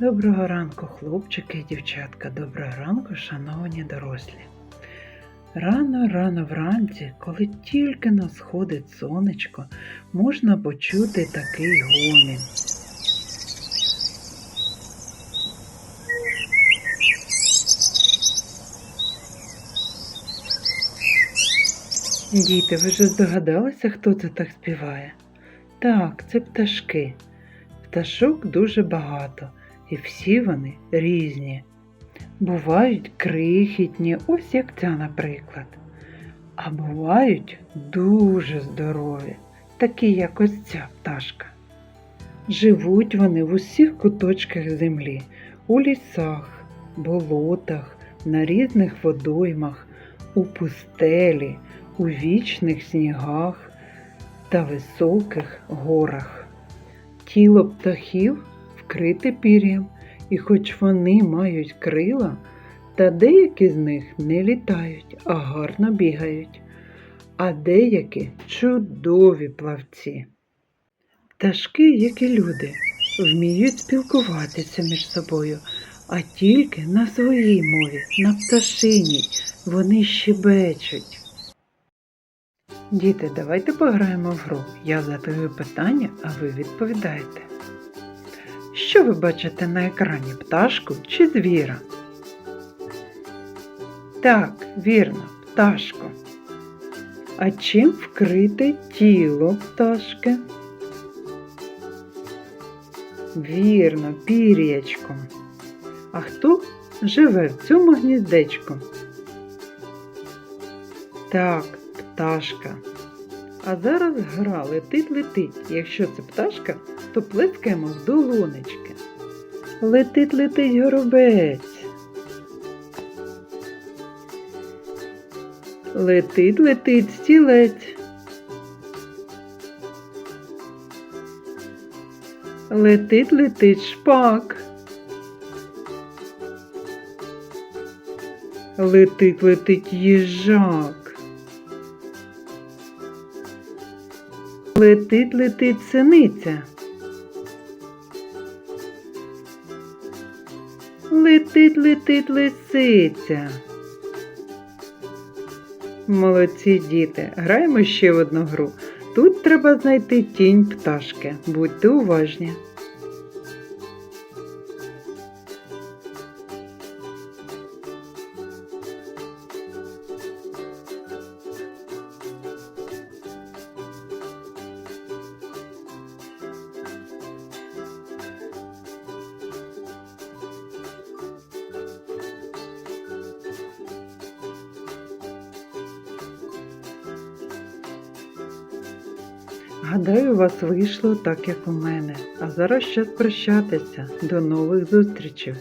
Доброго ранку, хлопчики і дівчатка. Доброго ранку, шановні дорослі. Рано, рано вранці, коли тільки на сходить сонечко, можна почути такий гомін. Діти, ви вже здогадалися, хто це так співає? Так, це пташки. Пташок дуже багато, і всі вони різні. Бувають крихітні, ось як ця, наприклад. А бувають дуже здорові, такі як ось ця пташка. Живуть вони в усіх куточках землі, у лісах, болотах, на різних водоймах, у пустелі, у вічних снігах та високих горах. Тіло птахів вкрите пір'ям, і хоч вони мають крила, та деякі з них не літають, а гарно бігають, а деякі чудові плавці. Пташки, як і люди, вміють спілкуватися між собою, а тільки на своїй мові, на пташиній, вони щебечуть. Діти, давайте пограємо в гру. Я задаю питання, а ви відповідаєте. Що ви бачите на екрані пташку чи звіра? Так, вірно, пташку. А чим вкрите тіло пташки? Вірно, пір'ячком. А хто живе в цьому гніздечку? Так, пташка. А зараз гра летить летить. Якщо це пташка, то плескаємо в долонечки. Летить летить горобець. Летить летить стілець. Летить летить шпак. Летить летить їжак. Летить летить синиця. Летить летить лисиця. Молодці діти, граємо ще в одну гру. Тут треба знайти тінь пташки. Будьте уважні. Гадаю, у вас вийшло так, як у мене. А зараз час прощатися. До нових зустрічей!